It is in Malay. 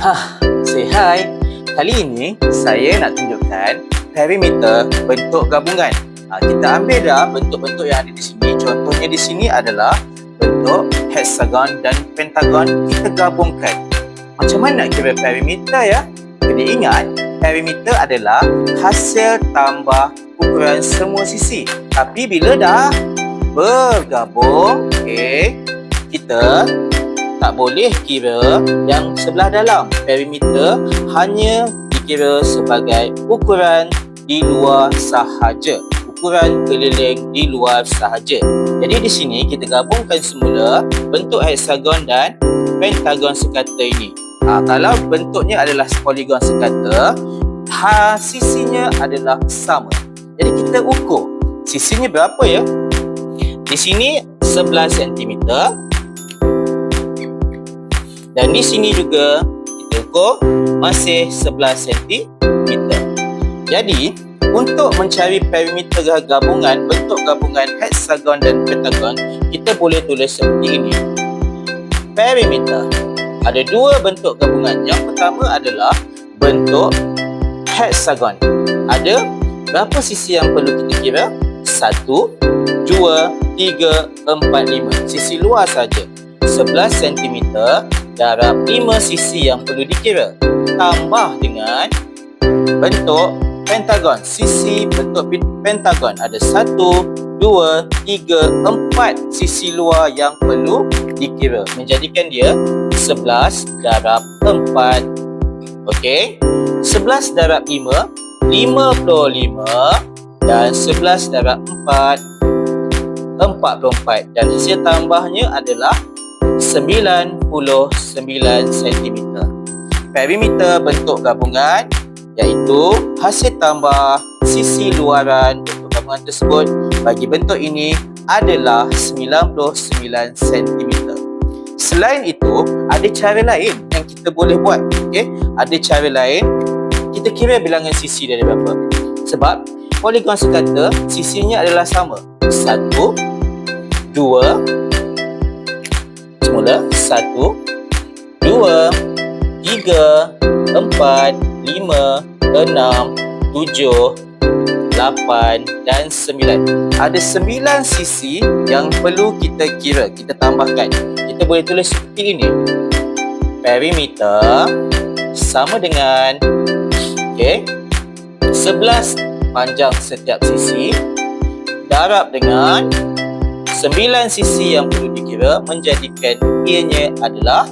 Hah, say hi. Kali ini saya nak tunjukkan perimeter bentuk gabungan. Ha, kita ambil dah bentuk-bentuk yang ada di sini. Contohnya di sini adalah bentuk hexagon dan pentagon kita gabungkan. Macam mana kira perimeter ya? Kena ingat, perimeter adalah hasil tambah ukuran semua sisi. Tapi bila dah bergabung, okay, kita tak boleh kira yang sebelah dalam. Perimeter hanya dikira sebagai ukuran di luar sahaja. Ukuran keliling di luar sahaja. Jadi di sini kita gabungkan semula bentuk hexagon dan pentagon sekata ini. Ha, kalau bentuknya adalah poligon sekata, ha, sisinya adalah sama. Jadi kita ukur sisinya berapa ya? Di sini 11 cm dan di sini juga kita ukur masih 11 cm. Jadi, untuk mencari perimeter gabungan, bentuk gabungan hexagon dan pentagon, kita boleh tulis seperti ini. Perimeter. Ada dua bentuk gabungan. Yang pertama adalah bentuk hexagon. Ada berapa sisi yang perlu kita kira? Satu, dua, tiga, empat, lima. Sisi luar saja. 11 cm darab 5 sisi yang perlu dikira. Tambah dengan bentuk pentagon. Sisi bentuk pentagon. Ada 1 2 3 4 sisi luar yang perlu dikira. Menjadikan dia 11 darab 4 okey? 11 darab 5 55 dan 11 darab 4 44 dan hasil tambahnya adalah 99 cm. Perimeter bentuk gabungan iaitu hasil tambah sisi luaran bentuk gabungan tersebut bagi bentuk ini adalah 99 cm. Selain itu, ada cara lain yang kita boleh buat. Okay? Ada cara lain. Kita kira bilangan sisi dari berapa. Sebab poligon sekata sisinya adalah sama. Satu, dua, semula satu, dua, tiga, empat, lima, enam, tujuh, lapan dan sembilan. Ada sembilan sisi yang perlu kita kira, kita tambahkan. Kita boleh tulis seperti ini. Perimeter sama dengan okay, sebelas panjang setiap sisi darab dengan sembilan sisi yang perlu dikira menjadikan ianya adalah